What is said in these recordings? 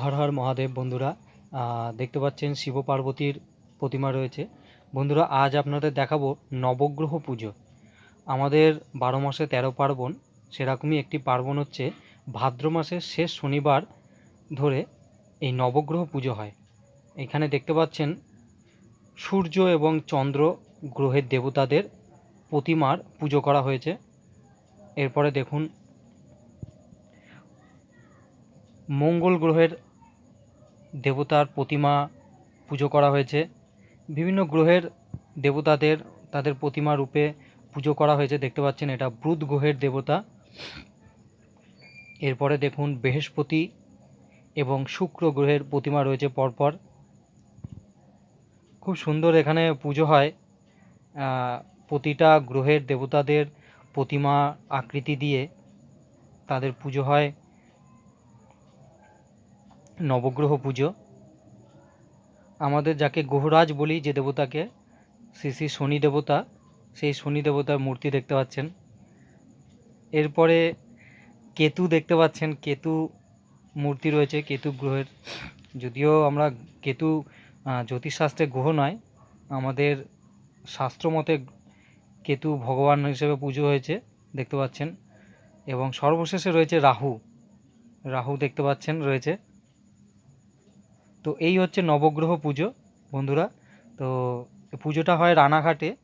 হর হর মহাদেব বন্ধুরা দেখতে পাচ্ছেন শিব পার্বতীর প্রতিমা রয়েছে। বন্ধুরা, আজ আপনাদের দেখাবো নবগ্রহ পুজো। আমাদের বারো মাসে তেরো পার্বণ, সেরকমই একটি পার্বণ হচ্ছে ভাদ্র মাসের শেষ শনিবার ধরে এই নবগ্রহ পুজো হয়। এখানে দেখতে পাচ্ছেন সূর্য এবং চন্দ্র গ্রহের দেবতাদের প্রতিমার পুজো করা হয়েছে। এরপরে দেখুন, মঙ্গল গ্রহের দেবতার প্রতিমা পুজো করা হয়েছে। বিভিন্ন গ্রহের দেবতাদের তাদের প্রতিমা রূপে পুজো করা হয়েছে, দেখতে পাচ্ছেন এটা বুধ গ্রহের দেবতা। এরপরে দেখুন বৃহস্পতি এবং শুক্র গ্রহের প্রতিমা রয়েছে পরপর। খুব সুন্দর এখানে পুজো হয়। প্রতিটা গ্রহের দেবতাদের প্রতিমা আকৃতি দিয়ে তাদের পুজো হয়। নবগ্রহ পুজো। আমাদের যাকে গ্রহরাজ বলি যে দেবতাকে, শ্রী শ্রী শনি দেবতা, সেই শনি দেবতার মূর্তি দেখতে পাচ্ছেন। এরপরে কেতু দেখতে পাচ্ছেন। কেতু মূর্তি রয়েছে, কেতু গ্রহের। যদিও আমরা কেতু জ্যোতিষশাস্ত্রে গ্রহ নয়, আমাদের শাস্ত্র মতে কেতু ভগবান হিসেবে পুজো হয়েছে, দেখতে পাচ্ছেন। এবং সর্বশেষে রয়েছে রাহু। রাহু দেখতে পাচ্ছেন, রয়েছে। তো এই হচ্ছে নবগ্রহ পুজো, বন্ধুরা। তো পুজোটা হয় রানাঘাটে।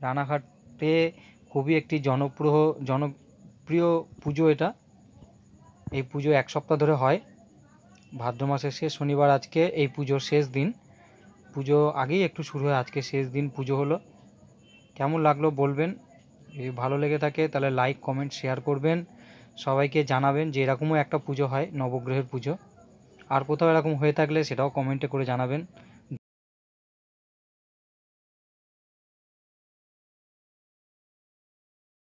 রানাঘাটে খুবই একটি জনপ্রিয় জনপ্রিয় পুজো এটা। এই পুজো এক সপ্তাহ ধরে হয়। ভাদ্র মাসের শেষ শনিবার আজকে এই পুজোর শেষ দিন। পুজো আগেই একটু শুরু হয়, আজকে শেষ দিন পুজো হলো। কেমন লাগল বলবেন? যদি ভালো লেগে থাকে তাহলে লাইক কমেন্ট শেয়ার করবেন। সবাইকে জানাবেন যে এরকমও একটা পুজো হয়, নবগ্রহের পুজো। আর কোথাও এরকম হয়ে থাকলে সেটাও কমেন্টে করে জানাবেন।